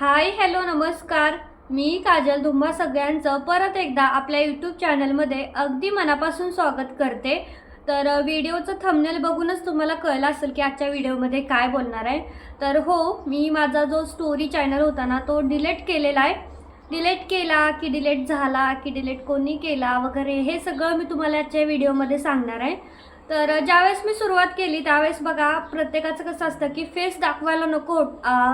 Hi hello नमस्कार. मी काजल धुंबा सगळ्यांचं परत एकदा आपल्या यूट्यूब चॅनलमध्ये अगदी मनापासून स्वागत करते. तर व्हिडिओचं थंबनेल बघूनच तुम्हाला कळलं असेल की आजच्या व्हिडिओमध्ये काय बोलणार आहे. तर हो मी माझा जो स्टोरी चॅनल होता ना तो डिलीट केलेला आहे. डिलीट केला की डिलीट झाला की डिलीट कोणी केला वगैरे हे सगळं मी तुम्हाला आजच्या व्हिडिओमध्ये सांगणार आहे. तर ज्यावेळेस मी सुरुवात केली त्यावेळेस बघा प्रत्येकाचं कसं असतं की फेस दाखवायला नको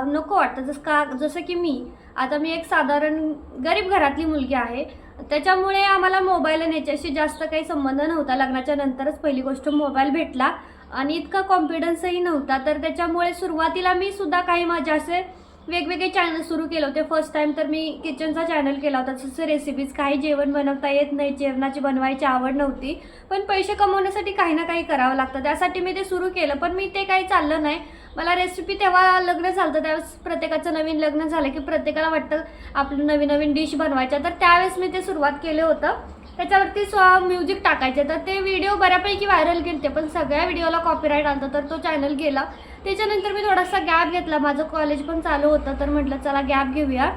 नको वाटतं. जसं का जसं की मी. आता मी एक साधारण गरीब घरातली मुलगी आहे. त्याच्यामुळे आम्हाला मोबाईल आणि याच्याशी जास्त काही संबंध नव्हता. लग्नाच्या नंतरच पहिली गोष्ट मोबाईल भेटला. आणि इतका कॉन्फिडन्सही नव्हता. तर त्याच्यामुळे सुरुवातीला मी सुद्धा काही माझ्या असे वेगवेगळे चॅनल सुरू केले होते. फर्स्ट टाइम तर मी किचनचा चॅनल केला होता. जसं रेसिपीज काही जेवण बनवता येत नाही. जेवणाची बनवायची आवड नव्हती. पण पैसे कमवण्यासाठी काही ना काही करावं लागतं. त्यासाठी मी ते सुरू केलं. पण मी ते काही चाललं नाही. मला रेसिपी तेव्हा लग्न झालं तर त्यावेळेस प्रत्येकाचं नवीन लग्न झालं की प्रत्येकाला वाटतं आपलं नवीन नवीन डिश बनवायच्या. तर त्यावेळेस मी ते सुरुवात केलं होतं. त्याच्यावरती स्व म्युझिक टाकायचे. तर ते व्हिडिओ बऱ्यापैकी व्हायरल गेले पण सगळ्या व्हिडिओला कॉपीराईट आलं तर तो चॅनल गेला. त्याच्यानंतर मी थोडासा गॅप घेतला. माझं कॉलेज पण चालू होतं तर म्हटलं चला गॅप घेऊया.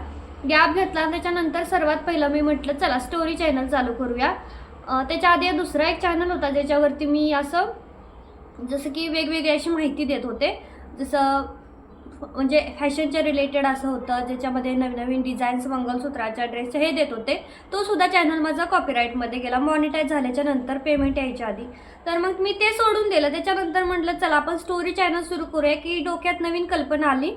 गॅप घेतला आणि त्याच्यानंतर सर्वात पहिलं मी म्हटलं चला स्टोरी चॅनल चालू करूया. त्याच्या आधी दुसरा एक चॅनल होता ज्याच्यावरती मी असं जसं की वेगवेगळी अशी माहिती देत होते. जसं म्हणजे फॅशनच्या रिलेटेड असं होतं ज्याच्यामध्ये नवीन नवीन डिझाईन्स मंगलसूत्राच्या ड्रेस हे देत होते. तो सुद्धा चॅनल माझा कॉपीराईटमध्ये गेला. मॉनिटाईज झाल्याच्यानंतर पेमेंट यायच्या आधी. तर मग मी ते सोडून दिलं. त्याच्यानंतर म्हटलं चला आपण स्टोरी चॅनल सुरू करूया की डोक्यात नवीन कल्पना आली.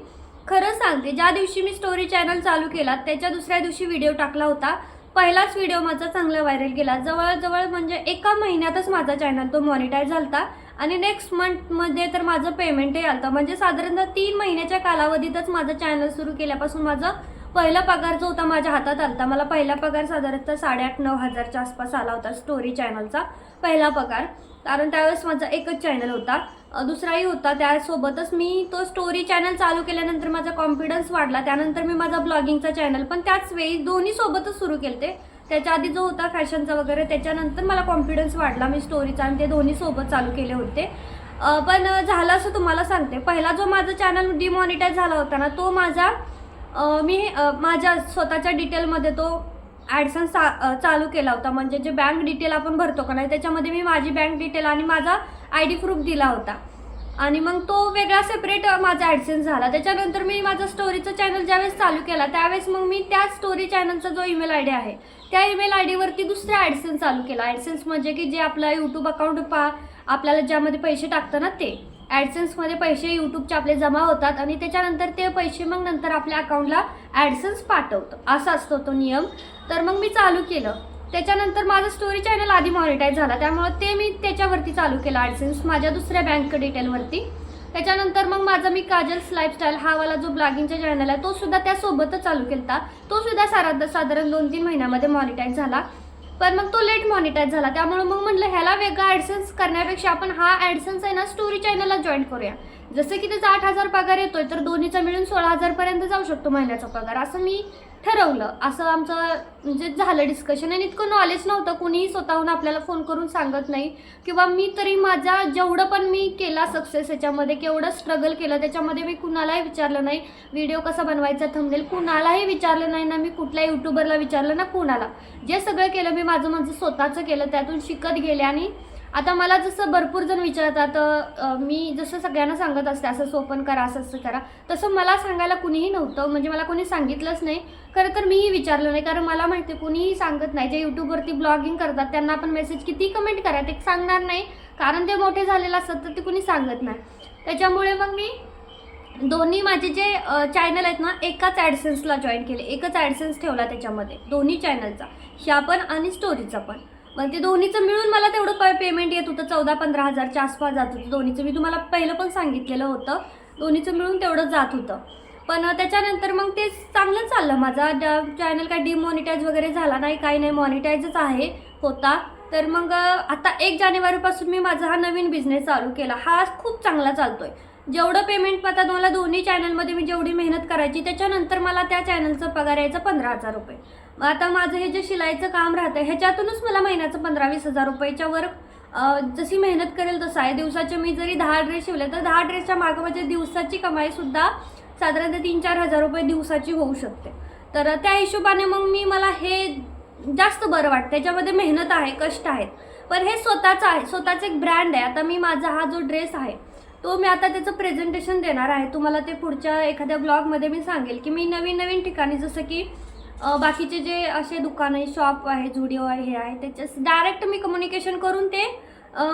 खरं सांगते ज्या दिवशी मी स्टोरी चॅनल चालू केला त्याच्या दुसऱ्या दिवशी व्हिडिओ टाकला होता. पहिलाच व्हिडिओ माझा चांगला व्हायरल गेला. जवळजवळ म्हणजे एका महिन्यातच माझा चॅनल तो मॉनिटाईज झालता. आणि नेक्स्ट मंथमध्ये तर माझं पेमेंटही आलं होतं म्हणजे साधारणतः तीन महिन्याच्या कालावधीतच माझं चॅनल सुरू केल्यापासून माझं पहिला पगार जो होता माझ्या हातात आलता. मला पहिला पगार साधारणतः साडेआठ नऊ हजारच्या आसपास आला होता स्टोरी चॅनलचा पहिला पगार. कारण त्यावेळेस माझा एकच चॅनल होता. दुसराही होता त्यासोबतच मी तो स्टोरी चॅनल चालू केल्यानंतर माझा कॉन्फिडन्स वाढला. त्यानंतर मी माझा ब्लॉगिंगचा चॅनल पण त्याच वेळी दोन्ही सोबतच सुरू केले त्याच्या आधी जो होता फॅशनचा वगैरे त्याच्यानंतर मला कॉन्फिडन्स वाढला मी स्टोरीचा आणि ते दोन्ही सोबत चालू केले होते. पण झालं असं तुम्हाला सांगते. पहिला जो माझा चॅनल डिमॉनिटाईज झाला होता ना तो माझा मी माझ्या स्वतःच्या डिटेलमध्ये तो ॲडसन्स चालू केला होता. म्हणजे जे बँक डिटेल आपण भरतो का नाही त्याच्यामध्ये मी माझी बँक डिटेल आणि माझा आय डी प्रूफ दिला होता. आणि मग तो वेगळा सेपरेट माझा ॲडसेन्स झाला. त्याच्यानंतर मी माझा स्टोरीचा चॅनल ज्यावेळेस चालू केला त्यावेळेस मग मी त्या स्टोरी चॅनलचा जो ईमेल आय डी आहे त्या ईमेल आय डीवरती दुसरा ॲडसेन्स चालू केला. ॲडसेन्स म्हणजे की जे आपलं यूट्यूब अकाउंट पा आपल्याला ज्यामध्ये पैसे टाकतं ना ते. ॲडसेन्समध्ये पैसे यूट्यूबचे आपले जमा होतात आणि त्याच्यानंतर ते पैसे मग नंतर आपल्या अकाउंटला ॲडसेन्स पाठवतं. असा असतो तो नियम. तर मग मी चालू केलं. त्याच्यानंतर माझं स्टोरी चॅनल आधी मॉनिटाईज झाला. त्यामुळं ते मी त्याच्यावरती चालू केलं ॲडसेन्स माझ्या दुसऱ्या बँक डिटेलवरती त्याच्यानंतर मग माझा मी काजल्स लाईफस्टाईल हा वाला जो ब्लॉगिंगचा चॅनल आहे तो सुद्धा त्यासोबतच चालू केला तो सुद्धा सारा साधारण दोन तीन महिन्यामध्ये मॉनिटाईज झाला. पण मग तो लेट मॉनिटाईज झाला. त्यामुळे मग म्हटलं ह्याला वेगळा ॲडसन्स करण्यापेक्षा आपण हा ॲडसन्स आहे ना स्टोरी चॅनलला जॉईन करूया. जसं की त्याचा आठ हजार पगार येतोय तर दोन्हीचा मिळून सोळा हजारपर्यंत जाऊ शकतो महिन्याचा पगार. असं मी ठरवलं. असं आमचं म्हणजे झालं डिस्कशन आणि इतकं नॉलेज नव्हतं. कुणीही स्वतःहून आपल्याला फोन करून सांगत नाही. किंवा मी तरी माझा जेवढं पण मी केला सक्सेस याच्यामध्ये केवढं स्ट्रगल केलं त्याच्यामध्ये मी कुणालाही विचारलं नाही. व्हिडिओ कसा बनवायचा थंबनेल कुणालाही विचारलं नाही ना मी कुठल्या यूट्यूबरला विचारलं ना कुणाला. जे सगळं केलं मी माझं माझं स्वतःचं केलं त्यातून शिकत गेले आणि आता मला जसं भरपूर जण विचारतात मी जसं सगळ्यांना सांगत असते असं सोपन करा असं असं करा तसं मला सांगायला कुणीही नव्हतं म्हणजे मला कोणी सांगितलंच नाही. खरं तर मीही विचारलं नाही कारण मला माहिती आहे कुणीही सांगत नाही. जे यूट्यूबवरती ब्लॉगिंग करतात त्यांना आपण मेसेज किती कमेंट करा ते सांगणार नाही. कारण ते मोठे झालेलं असतात तर ते कुणी सांगत नाही. त्याच्यामुळे मग मी दोन्ही माझे जे चॅनल आहेत ना एकाच ॲडसेन्सला जॉईन केले. एकच ॲडसेन्स ठेवला त्याच्यामध्ये दोन्ही चॅनलचा ह्या पण आणि स्टोरीचा पण. मग ते दोन्हीचं मिळून मला तेवढं प पेमेंट येत होतं चौदा पंधरा हजारच्या आसपास जात होतं दोन्हीचं. मी तुम्हाला पहिलं पण सांगितलेलं होतं दोन्हीचं मिळून तेवढं जात होतं. पण त्याच्यानंतर मग ते चांगलं चाललं माझा. चॅनल काय डिमॉनिटाईज वगैरे झाला नाही काही नाही मॉनिटाईजच आहे होता. तर मग आता एक जानेवारीपासून मी माझा हा नवीन बिझनेस चालू केला. हा खूप चांगला चालतो आहे जेवढं पेमेंट आता मला दोन्ही चॅनलमध्ये मी जेवढी मेहनत करायची त्याच्यानंतर मला त्या चॅनलचं पगार यायचं पंधरा हजार रुपये. आता माझं हे जे शिलाईचं काम राहतं ह्याच्यातूनच मला महिन्याचं पंधरा वीस हजार रुपयाच्या वर जशी मेहनत करेल तसं. आहे दिवसाचे मी जरी दहा ड्रेस शिवले तर दहा ड्रेसच्या मागं म्हणजे दिवसाची कमाईसुद्धा साधारणतः तीन चार हजार रुपये दिवसाची होऊ शकते. तर त्या हिशोबाने मग मी मला हे जास्त बरं वाटतं त्याच्यामध्ये मेहनत आहे कष्ट आहेत. पण हे स्वतःचं आहे स्वतःचं एक ब्रँड आहे. आता मी माझा हा जो ड्रेस आहे तो मी आता त्याचं प्रेझेंटेशन देणार आहे. तुम्हाला ते पुढच्या एखाद्या ब्लॉगमध्ये मी सांगेल की मी नवीन नवीन ठिकाणी जसं की बाकीचे जे असे दुकान आहे शॉप आहे झुडिओ आहे हे आहे त्याच्या डायरेक्ट मी कम्युनिकेशन करून ते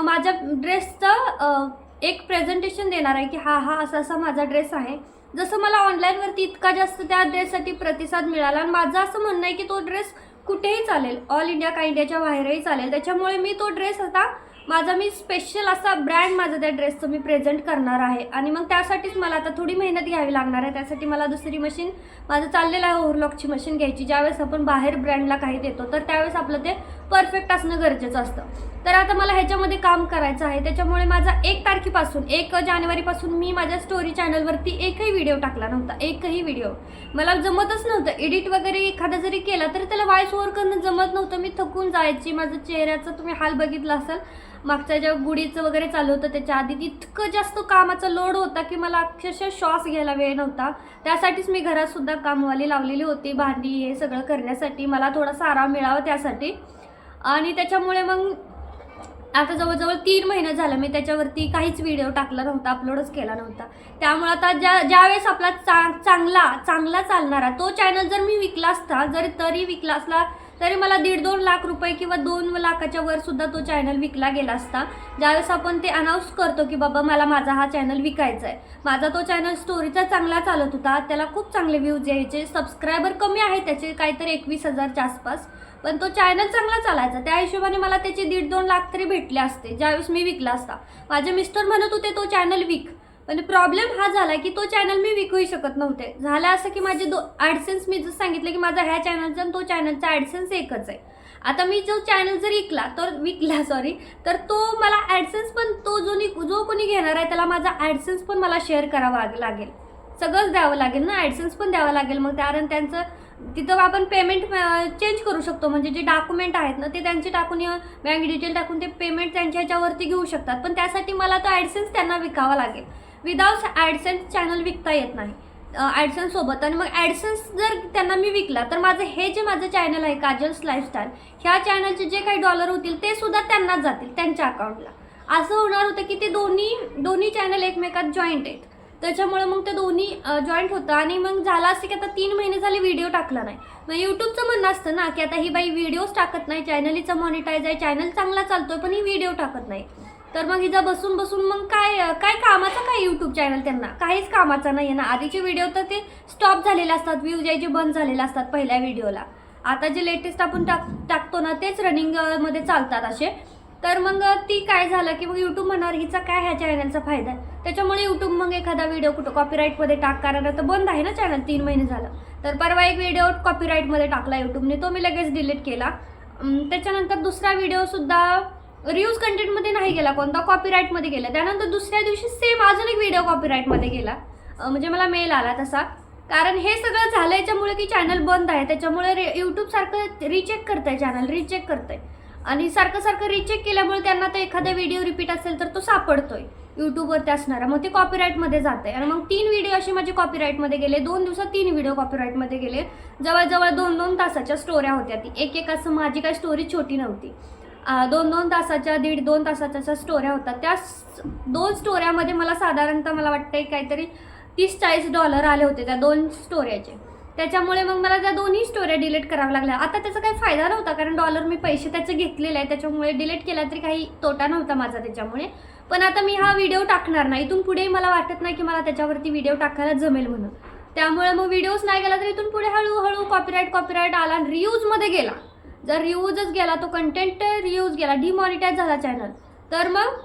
माझ्या ड्रेसचं एक प्रेझेंटेशन देणार आहे की हा हा असा असा माझा ड्रेस आहे. जसं मला ऑनलाईनवरती इतका जास्त त्या ड्रेससाठी प्रतिसाद मिळाला आणि माझं असं म्हणणं आहे की तो ड्रेस कुठेही चालेल. ऑल इंडिया का इंडियाच्या बाहेरही चालेल. त्याच्यामुळे मी तो ड्रेस आता माझा मी स्पेशल असा ब्रँड माझा त्या ड्रेसचं मी प्रेझेंट करणार आहे. आणि मग त्यासाठीच मला आता थोडी मेहनत घ्यावी लागणार आहे. त्यासाठी मला दुसरी मशीन माझं चाललेलं आहे ओव्हरलॉकची मशीन घ्यायची. ज्यावेळेस आपण बाहेर ब्रँडला काही देतो तर त्यावेळेस आपलं ते परफेक्ट असणं गरजेचं असतं. तर आता मला ह्याच्यामध्ये काम करायचं आहे. त्याच्यामुळे माझा एक तारखेपासून एक जानेवारीपासून मी माझ्या स्टोरी चॅनलवरती एकही व्हिडिओ टाकला नव्हता. एकही व्हिडिओ मला जमतच नव्हतं. एडिट वगैरे एखादा जरी केला तरी त्याला व्हॉइस ओव्हर करणं जमत नव्हतं. मी थकून जायची. माझं चेहऱ्याचं तुम्ही हाल बघितला असाल. मागच्या ज्या गुढीचं वगैरे चालू होतं त्याच्या आधी इतकं जास्त कामाचा लोड होता की मला अक्षरशः श्वास घ्यायला वेळ नव्हता. त्यासाठीच मी घरातसुद्धा कामवाली लावलेली होती. भांडी हे सगळं करण्यासाठी. मला थोडासा आराम मिळावा त्यासाठी. आणि त्याच्यामुळे मग आता जवळजवळ तीन महिने झालं मी त्याच्यावरती काहीच व्हिडिओ टाकला नव्हता अपलोडच केला नव्हता. त्यामुळे आता ज्या ज्यावेळेस आपला चा चांगला चांगला चालणारा तो चॅनल जर मी विकला असता जर तरी विकला असला तरी मला दीड दोन लाख रुपये किंवा दोन लाखाच्या वर सुद्धा तो चॅनल विकला गेला असता. ज्यावेळेस आपण ते अनाऊन्स करतो की बाबा मला माझा हा चॅनल विकायचा आहे माझा तो चॅनल स्टोरीचा चांगला चालत होता. त्याला खूप चांगले व्ह्यूज यायचे. सबस्क्रायबर कमी आहे त्याचे काहीतरी एकवीस हजारच्या आसपास. पण तो चॅनल चांगला चालायचा. त्या हिशोबाने मला त्याचे दीड दोन लाख तरी भेटले असते ज्यावेळेस मी विकला असता. माझे मिस्टर म्हणत होते तो चॅनल विक. पण प्रॉब्लेम हा झाला की तो चॅनल मी विकूही शकत नव्हते. झालं असं की माझे दो ॲडसेन्स मी जसं सांगितलं की माझा ह्या चॅनलचा आणि तो चॅनलचा ॲडसेन्स एकच आहे. आता मी जो चॅनल जर विकला तर विकला सॉरी तर तो मला ॲडसेन्स पण तो जो नि जो कोणी घेणार आहे त्याला माझा ॲडसेन्स पण मला शेअर करावा लाग- लागेल. सगळंच द्यावं लागेल ना? ॲडसेन्स पण द्यावं लागेल मग कारण त्यांचं तिथं आपण पेमेंट चेंज करू शकतो. म्हणजे जे डॉक्युमेंट आहेत ना ते त्यांचे टाकून बँक डिटेल टाकून ते पेमेंट त्यांच्या ह्याच्यावरती घेऊ शकतात. पण त्यासाठी मला तो ॲडसेन्स त्यांना विकावा लागेल. विदाउट ॲडसेन्स चॅनल विकता येत नाही. ॲडसेन्स सोबत. आणि मग ॲडसन्स जर त्यांना मी विकला तर माझं हे जे माझं चॅनल आहे काजल्स लाईफस्टाईल ह्या चॅनलचे जे काही डॉलर होतील ते सुद्धा त्यांनाच जातील त्यांच्या अकाउंटला असं होणार होतं की ते दोन्ही दोन्ही चॅनल एकमेकात जॉईंट आहेत. त्याच्यामुळे मग ते दोन्ही जॉईंट होतं. आणि मग झालं असं की आता तीन महिने झाले व्हिडिओ टाकला नाही. मग यूट्यूबचं म्हणणं असतं ना की आता ही बाई व्हिडिओज टाकत नाही चॅनलीचं मॉनिटाईज आहे चॅनल चांगला चालतोय पण ही व्हिडिओ टाकत नाही. तर मग हिचा बसून बसून मग काय काय कामाचं काय यूट्यूब चॅनल त्यांना? काहीच कामाचं नाही आहे ना. आधीचे व्हिडिओ तर ते स्टॉप झालेले असतात व्ह्यूज यायचे बंद झालेले असतात पहिल्या व्हिडिओला आता जे लेटेस्ट आपण टाक टाकतो ना तेच रनिंगमध्ये चालतात असे. तर मग ती काय झालं की मग यूट्यूब म्हणणार हिचा काय ह्या चॅनलचा फायदा आहे? त्याच्यामुळे यूट्यूब मग एखादा व्हिडिओ कुठं कॉपीराईटमध्ये टाक कारण तर बंद आहे ना चॅनल तीन महिने झालं. तर परवा एक व्हिडिओ कॉपीराईटमध्ये टाकला यूट्यूबने तो मी लगेच डिलीट केला. त्याच्यानंतर दुसरा व्हिडिओसुद्धा रिव्ह्यूज कंटेंटमध्ये नाही गेला कोणता कॉपीराईटमध्ये गेला. त्यानंतर दुसऱ्या दिवशी सेम अजून एक व्हिडिओ कॉपीराईटमध्ये गेला. म्हणजे मला मेल आला तसा. कारण हे सगळं झालं याच्यामुळे की चॅनल बंद आहे. त्याच्यामुळे रे यूट्यूबसारखं रिचेक करत आहे चॅनल रिचेक करतंय. आणि सारखं सारखं रिचेक केल्यामुळे त्यांना तर एखादा व्हिडिओ रिपीट असेल तर तो सापडतोय. यूट्यूबवरती असणारा. मग ते कॉपीराईटमध्ये जाते आणि मग तीन व्हिडिओ असे माझे कॉपीराईटमध्ये गेले. दोन दिवसात तीन व्हिडिओ कॉपीराईटमध्ये गेले. जवळजवळ दोन दोन तासाच्या स्टोऱ्या होत्या ती. एक एक असं माझी काही स्टोरी छोटी नव्हती. दोन दोन तासाच्या दीड दोन तासाच्या अशा स्टोऱ्या होतात. त्या दोन स्टोऱ्यामध्ये मला साधारणतः मला वाटतं काहीतरी तीस चाळीस डॉलर आले होते त्या दोन स्टोऱ्याचे त्याच्यामुळे मग मला त्या दोन्ही स्टोऱ्या डिलीट कराव्या लागल्या. आता त्याचा काही फायदा नव्हता कारण डॉलर मी पैसे त्याचे घेतलेले आहे त्याच्यामुळे डिलीट केला तरी काही तोटा नव्हता माझा त्याच्यामुळे. पण आता मी हा व्हिडिओ टाकणार नाही. इथून पुढे मला वाटत नाही की मला त्याच्यावरती व्हिडिओ टाकायला जमेल म्हणून. त्यामुळे मग व्हिडिओज नाही गेला तर इथून पुढे हळूहळू कॉपीराईट कॉपीराईट आला रियूजमध्ये गेला. जर रियूजच गेला तो कंटेंट रियूज गेला डिमॉनिटाईज झाला चॅनल तर मग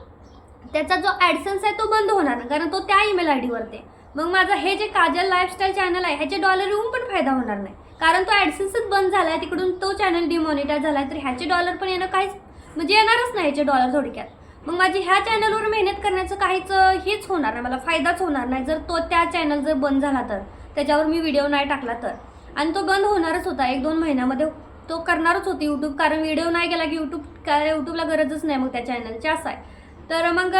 त्याचा जो ॲडसन्स आहे तो बंद होणार नाही कारण तो त्या ईमेल आय डीवरती मग माझं हे जे काजल लाईफस्टाईल चॅनल आहे ह्याचे डॉलर येऊन पण फायदा होणार नाही. कारण तो ॲडसन्सच बंद झाला आहे तिकडून तो चॅनल डिमॉनिटाईज झाला आहे तर ह्याचे डॉलर पण येणं काहीच म्हणजे येणारच नाही ह्याचे डॉलर थोडक्यात. मग माझी ह्या चॅनलवर मेहनत करण्याचं काहीच हेच होणार नाही मला फायदाच होणार नाही. जर तो त्या चॅनल जर बंद झाला तर त्याच्यावर मी व्हिडिओ नाही टाकला तर. आणि तो बंद होणारच होता एक दोन महिन्यामध्ये तो करणारच होती यूट्यूब कारण व्हिडिओ नाही गेला की यूट्यूब काय यूट्यूबला गरजच नाही मग त्या चॅनलची असं आहे. तर मग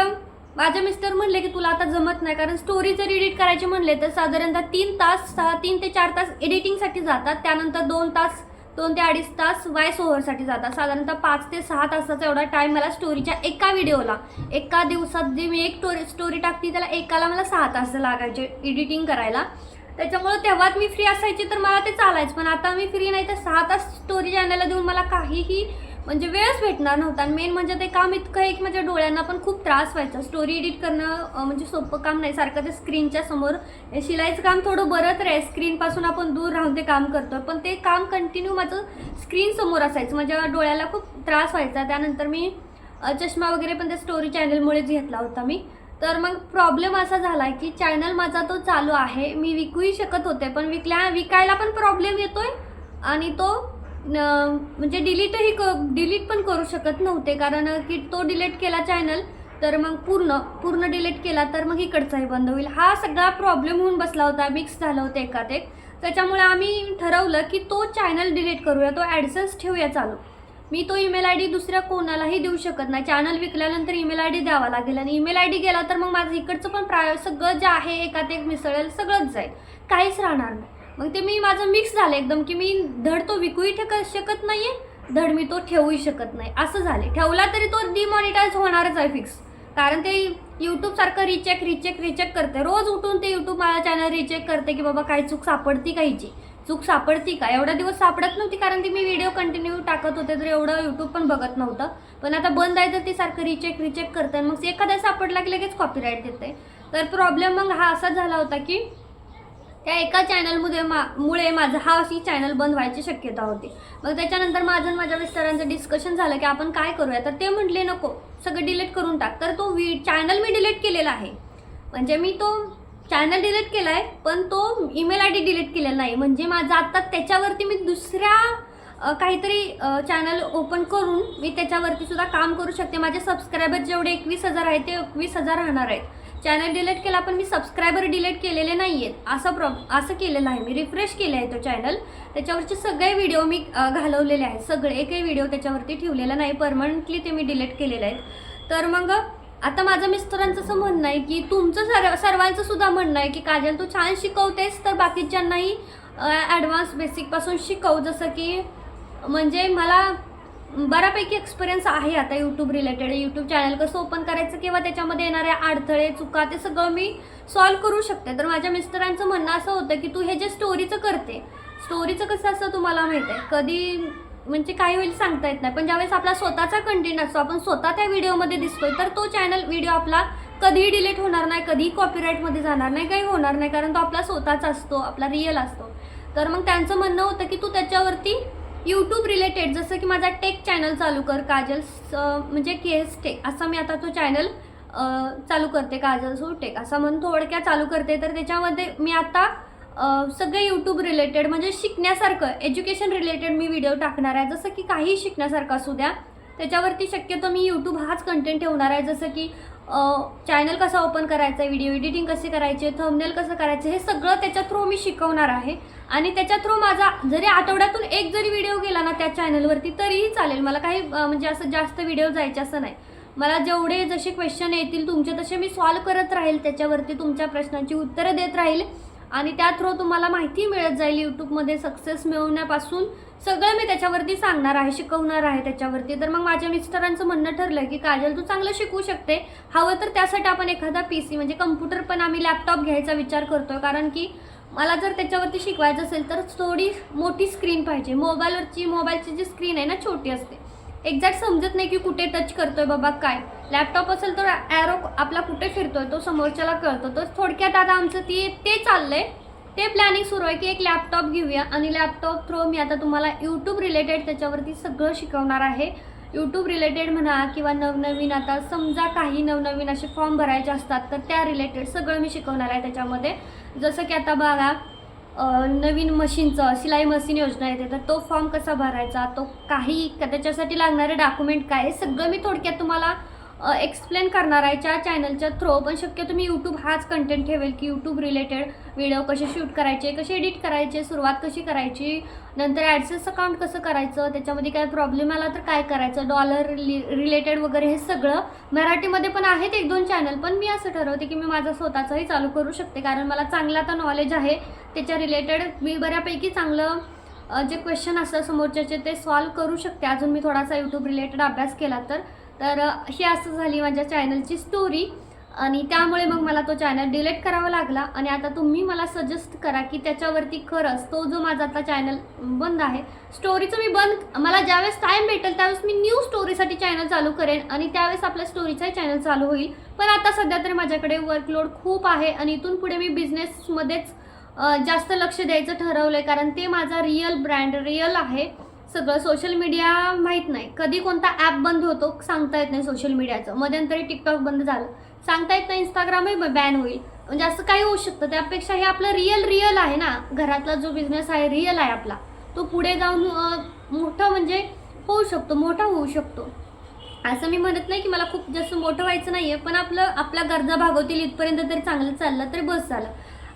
माझे मिस्टर म्हणले की तुला आता जमत नाही कारण स्टोरी जर एडिट करायची म्हणले तर साधारणतः तीन तास सहा तीन ते चार तास एडिटिंगसाठी जातात. त्यानंतर दोन तास दोन ते अडीच तास वॉइस ओव्हरसाठी जातात. साधारणतः पाच ते सहा तासाचा एवढा टाईम मला स्टोरीच्या एका व्हिडिओला एका दिवसात जे मी एक स्टोरी स्टोरी टाकते त्याला एकाला मला सहा तास लागायचे एडिटिंग करायला. त्याच्यामुळं तेव्हाच मी फ्री असायची तर मला ते चालायचं. पण आता मी फ्री नाही तर सहा तास स्टोरी चॅनलला देऊन मला काहीही म्हणजे वेळच भेटणार नव्हता. आणि मेन म्हणजे ते काम इतकं आहे की माझ्या डोळ्यांना पण खूप त्रास व्हायचा. स्टोरी एडिट करणं म्हणजे सोपं काम नाही. सारखं ते स्क्रीनच्या समोर शिलाईचं काम थोडं बरंच तर स्क्रीनपासून आपण दूर राहून ते काम करतो पण ते काम कंटिन्यू माझं स्क्रीन समोर असायचं. माझ्या डोळ्याला खूप त्रास व्हायचा. त्यानंतर मी चष्मा वगैरे पण त्या स्टोरी चॅनलमुळेच घेतला होता मी. तर मग प्रॉब्लेम असा झाला की चॅनल माझा तो चालू आहे. मी विकूही शकत होते पण विकल्या विकायला पण प्रॉब्लेम येतोय. आणि तो म्हणजे डिलीटही क डिलीट पण करू शकत नव्हते कारण की तो डिलीट केला चॅनल तर मग पूर्ण पूर्ण डिलीट केला तर मग इकडचाही बंद होईल. हा सगळा प्रॉब्लेम होऊन बसला होता मिक्स झालं होतं एकात एक. त्याच्यामुळे आम्ही ठरवलं की तो चॅनल डिलीट करूया तो ॲडसन्स ठेवूया चालू. मी तो ईमेल आय डी दुसऱ्या कोणालाही देऊ शकत नाही. चॅनल विकल्यानंतर ईमेल आय डी द्यावा लागेल. आणि ईमेल आय डी गेला तर मग माझं इकडचं पण प्राय सगळं जे आहे एकात एक मिसळेल सगळंच जाईल. काहीच राहणार नाही. मग ते मी माझं मिक्स झालं एकदम की मी धड तो विकूही ठेक शकत नाही आहे धड मी तो ठेवूही शकत नाही. असं झाले. ठेवला तरी तो डिमॉनिटाईज होणारच आहे फिक्स कारण ते यूट्यूबसारखं रिचेक रिचेक रिचेक करते रोज उठून ते यूट्यूब मला चॅनल रिचेक करते की बाबा काही चूक सापडती काहीची. चूक सापडती का? एवढा दिवस सापडत नव्हती कारण ती मी व्हिडिओ कंटिन्यू टाकत होते तर एवढं यूट्यूब पण बघत नव्हतं. पण आता बंद आहे तर ती सारखं रिचेक रिचेक करते मग एखादा सापडला की लगेच कॉपीराईट देते. तर प्रॉब्लेम मग हा असा झाला होता की त्या एका चॅनलमध्ये मा मुळे माझं हा अशी चॅनल बंद व्हायची शक्यता होती. मग त्याच्यानंतर माझं आणि माझ्या विस्तारांचं डिस्कशन झालं की आपण काय करूया? तर ते म्हटले नको सगळं डिलीट करून टाक. तर तो वी चॅनल मी डिलीट केलेला आहे. म्हणजे मी तो चॅनल डिलीट केला आहे पण तो ईमेल आय डी डिलीट केलेला नाही. म्हणजे माझं आत्ता त्याच्यावरती मी दुसऱ्या काहीतरी चॅनल ओपन करून मी त्याच्यावरती सुद्धा काम करू शकते. माझे सबस्क्रायबर जेवढे एकवीस हजार आहेत ते एकवीस हजार राहणार आहेत. चॅनल डिलीट केला पण मी सबस्क्रायबर डिलीट केलेले नाही आहेत असं प्रॉ असं केलेलं आहे. मी रिफ्रेश केले आहे तो चॅनल त्याच्यावरचे सगळे व्हिडिओ मी घालवलेले आहेत. सगळे एकही व्हिडिओ त्याच्यावरती ठेवलेला नाही. परमनंटली ते मी डिलीट केलेले आहेत. तर मग आता माझं मिस्टरांचं असं म्हणणं आहे की तुमचं सर्व सर्वांचं सुद्धा म्हणणं आहे की काजल तू छान शिकवतेस तर बाकीच्यांनाही ॲडव्हान्स बेसिकपासून शिकव. जसं की म्हणजे मला बऱ्यापैकी एक्सपिरियन्स आहे आता यूट्यूब रिलेटेड यूट्यूब चॅनल कसं ओपन करायचं किंवा त्याच्यामध्ये येणाऱ्या अडथळे चुका ते सगळं मी सॉल्व करू शकते. तर माझ्या मिस्टरांचं म्हणणं असं होतं की तू हे जे स्टोरीचं करते स्टोरीचं कसं असं तुम्हाला माहीत आहे? कधी म्हणजे काही होईल सांगता येत नाही. पण ज्यावेळेस आपला स्वतःचा कंटेंट असतो आपण स्वतः त्या व्हिडिओमध्ये दिसतोय तर तो चॅनल व्हिडिओ आपला कधीही डिलीट होणार नाही कधीही कॉपीराईटमध्ये जाणार नाही काही होणार नाही कारण तो आपला स्वतःचा असतो आपला रिअल असतो. तर मग त्यांचं म्हणणं होतं की तू त्याच्यावरती यूट्यूब रिलेटेड जसं की माझा टेक चॅनल चालू कर काजल म्हणजे केस टेक असा मी आता तो चॅनल चालू करते काजल सो टेक असा म्हणून थोडक्या चालू करते. तर त्याच्यामध्ये मी आता सगळे यूट्यूब रिलेटेड म्हणजे शिकण्यासारखं एज्युकेशन रिलेटेड मी व्हिडिओ टाकणार आहे. जसं की काहीही शिकण्यासारखं असू द्या त्याच्यावरती शक्यतो मी यूट्यूब हाच कंटेंट ठेवणार आहे. जसं की चॅनल कसा ओपन करायचा आहे व्हिडिओ एडिटिंग कसे करायचे थंबनेल कसं करायचं हे सगळं त्याच्या थ्रू मी शिकवणार आहे. आणि त्याच्या थ्रू माझा जरी आठवड्यातून एक जरी व्हिडिओ गेला ना त्या चॅनलवरती तरीही चालेल. मला काही म्हणजे असं जास्त व्हिडिओ जायचे असं नाही. मला जेवढे जसे क्वेश्चन येतील तुमचे तसे मी सॉल्व करत राहील. त्याच्यावरती तुमच्या प्रश्नांची उत्तरं देत राहील. आणि त्या थ्रू तुम्हाला माहिती मिळत जाईल. यूट्यूबमध्ये सक्सेस मिळवण्यापासून सगळं मी त्याच्यावरती सांगणार आहे शिकवणार आहे त्याच्यावरती. तर मग माझ्या मिस्टरांचं म्हणणं ठरलं की काजल तू चांगलं शिकवू शकते. हवं तर त्यासाठी आपण एखादा पी सी म्हणजे कम्प्युटर पण आम्ही लॅपटॉप घ्यायचा विचार करतो कारण की मला जर त्याच्यावरती शिकवायचं असेल तर थोडी मोठी स्क्रीन पाहिजे. मोबाईलवरची मोबाईलची जी स्क्रीन आहे ना छोटी असते. एक्झॅक्ट समजत नाही की कुठे टच करतोय बाबा काय. लॅपटॉप असेल तर ॲरो आपला कुठे फिरतोय तो समोरच्याला कळतो. तर थोडक्यात आता आमचं ती ते चाललंय. ते प्लॅनिंग सुरू आहे की एक लॅपटॉप घेऊया. आणि लॅपटॉप थ्रू मी आता तुम्हाला यूट्यूब रिलेटेड त्याच्यावरती सगळं शिकवणार आहे. यूट्यूब रिलेटेड म्हणा किंवा नवनवीन आता समजा काही नवनवीन असे फॉर्म भरायचे असतात तर त्या रिलेटेड सगळं मी शिकवणार आहे त्याच्यामध्ये. जसं की आता बघा नवीन मशीनचं शिलाई मशीन योजना येते तर तो फॉर्म कसा भरायचा? तो काही का- त्याच्यासाठी लागणारे डॉक्युमेंट काय? हे सगळं मी थोडक्यात तुम्हाला एक्सप्लेन करणार आहे त्या चॅनलच्या थ्रो पण शक्यतो मी यूट्यूब हाच कंटेंट ठेवेल की यूट्यूब रिलेटेड व्हिडिओ कसे शूट करायचे कसे एडिट करायचे सुरुवात कशी करायची नंतर ॲडसेस अकाउंट कसं करायचं त्याच्यामध्ये काय प्रॉब्लेम आला तर काय करायचं डॉलर रिलेटेड वगैरे हे सगळं मराठीमध्ये पण आहेत एक दोन चॅनल पण मी असं ठरवते की मी माझं स्वतःचंही चालू करू शकते. कारण मला चांगलं आता नॉलेज आहे त्याच्या रिलेटेड मी बऱ्यापैकी चांगलं जे क्वेश्चन असतात समोरच्याचे ते सॉल्व करू शकते. अजून मी थोडासा यूट्यूब रिलेटेड अभ्यास केला तर तर ही असं झाली माझ्या चॅनलची स्टोरी आणि त्यामुळे मग मला तो चॅनल डिलीट करावा लागला आणि आता तुम्ही मला सजेस्ट करा की त्याच्यावरती खरंच तो जो माझा आता चॅनल बंद आहे स्टोरीचं मी बंद मला ज्यावेळेस टाईम भेटेल त्यावेळेस मी न्यू स्टोरीसाठी चॅनल चालू करेन आणि त्यावेळेस आपल्या स्टोरीचाही चॅनल चालू होईल. पण आता सध्या तरी माझ्याकडे वर्कलोड खूप आहे आणि इथून पुढे मी बिझनेसमध्येच जास्त लक्ष द्यायचं ठरवलं आहे कारण ते माझा रिअल ब्रँड रिअल आहे. सगळं सोशल मीडिया माहीत नाही. कधी कोणता ॲप बंद होतो सांगता येत नाही सोशल मीडियाचं मध्यंतरी टिकटॉक बंद झालं. सांगता येत नाही इंस्टाग्रामही बॅन होईल. म्हणजे असं काही होऊ शकतं. त्यापेक्षा हे आपलं रिअल रिअल आहे ना. घरातला जो बिझनेस आहे रिअल आहे आपला. तो पुढे जाऊन मोठं म्हणजे होऊ शकतो मोठा होऊ शकतो. असं मी म्हणत नाही की मला खूप जास्त मोठं व्हायचं नाही आहे पण आपलं आपल्या गरजा भागवतील इथपर्यंत तरी चांगलं चाललं तरी बस झालं.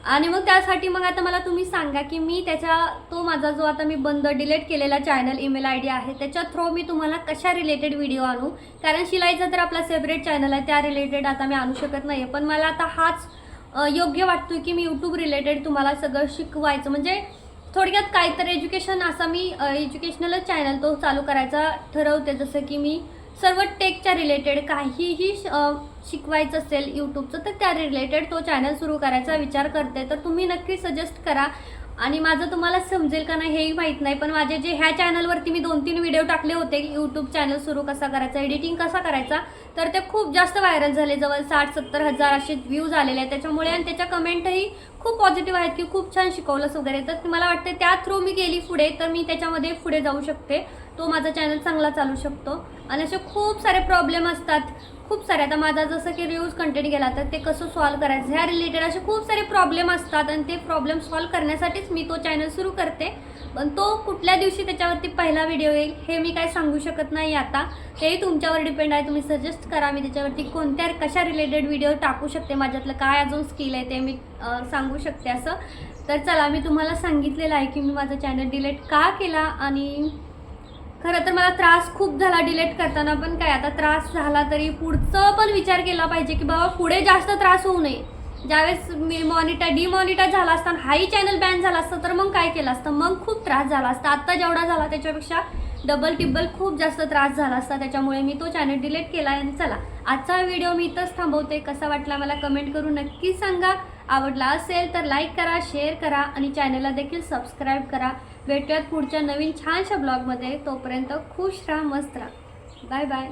आणि मग त्यासाठी मग आता मला तुम्ही सांगा की मी त्याच्या तो माझा जो आता मी बंद डिलीट केलेला चॅनल ईमेल आय डी आहे त्याच्या थ्रू मी तुम्हाला कशा रिलेटेड व्हिडिओ आणू? कारण शिलाईचा तर आपला सेपरेट चॅनल आहे त्या रिलेटेड आता मी आणू शकत नाही पण मला आता हाच योग्य वाटतो की मी यूट्यूब रिलेटेड तुम्हाला सगळं शिकवायचं. म्हणजे थोडक्यात काहीतरी एज्युकेशन असा मी एज्युकेशनलच चॅनल तो चालू करायचा ठरवते. जसं की मी सर्व टेकच्या रिलेटेड काहीही श- शिकवायचं असेल यूट्यूबचं तर त्या रिलेटेड तो चॅनल सुरू करायचा विचार करते. तर तुम्ही नक्की सजेस्ट करा. आणि माझं तुम्हाला समजेल का नाही हेही माहीत नाही. पण माझे जे ह्या चॅनलवरती मी दोन तीन व्हिडिओ टाकले होते यूट्यूब चॅनल सुरू कसा करायचा एडिटिंग कसा करायचा तर ते खूप जास्त व्हायरल झाले. जवळ साठ सत्तर हजार असे व्ह्यूज आलेले आहेत. त्याच्यामुळे आणि त्याच्या कमेंटही खूप पॉझिटिव्ह आहेत की खूप छान शिकवलंस वगैरे. तर मला वाटते त्या थ्रू मी गेली पुढे तर मी त्याच्यामध्ये पुढे जाऊ शकते. तो माझा चॅनल चांगला चालू शकतो. आणि असे खूप सारे प्रॉब्लेम असतात. खूप सारे. आता माझा जसं की रिव्ह्यूज कंटेंट गेला तर ते कसं सॉल्व करायचं? ह्या रिलेटेड असे खूप सारे प्रॉब्लेम असतात आणि ते प्रॉब्लेम सॉल्व करण्यासाठीच मी तो चॅनल सुरू करते. पण तो कुठल्या दिवशी त्याच्यावरती पहिला व्हिडिओ येईल हे मी काय सांगू शकत नाही आता. तेही तुमच्यावर डिपेंड आहे. तुम्ही सजेस्ट करा मी त्याच्यावरती कोणत्या कशा रिलेटेड व्हिडिओ टाकू शकते माझ्यातलं काय अजून स्किल आहे ते मी सांगू शकते असं. तर चला मी तुम्हाला सांगितलेलं आहे की मी माझा चॅनल डिलीट का केला आणि खरं तर मला त्रास खूप झाला डिलेट करताना पण काय आता त्रास झाला तरी पुढचं पण विचार केला पाहिजे की बाबा पुढे जास्त त्रास होऊ नये. ज्यावेळेस मी मॉनिटर डिमॉनिटर झाला असता आणि हाही चॅनल बॅन झाला असतं तर मग काय केलं असतं? मग खूप त्रास झाला असता. आत्ता जेवढा झाला त्याच्यापेक्षा डबल टिब्बल खूप जास्त त्रास झाला असता. त्याच्यामुळे मी तो चॅनल डिलीट केला आणि चला आजचा व्हिडिओ मी इथंच थांबवते. कसा वाटला मला कमेंट करून नक्की सांगा. आवडला असेल तर लाईक करा शेअर करा आणि चॅनलला देखील सबस्क्राईब करा. भेटूयात पुढच्या नवीन छानशा ब्लॉगमध्ये तोपर्यंत खुश राहा मस्त राहा. Bye bye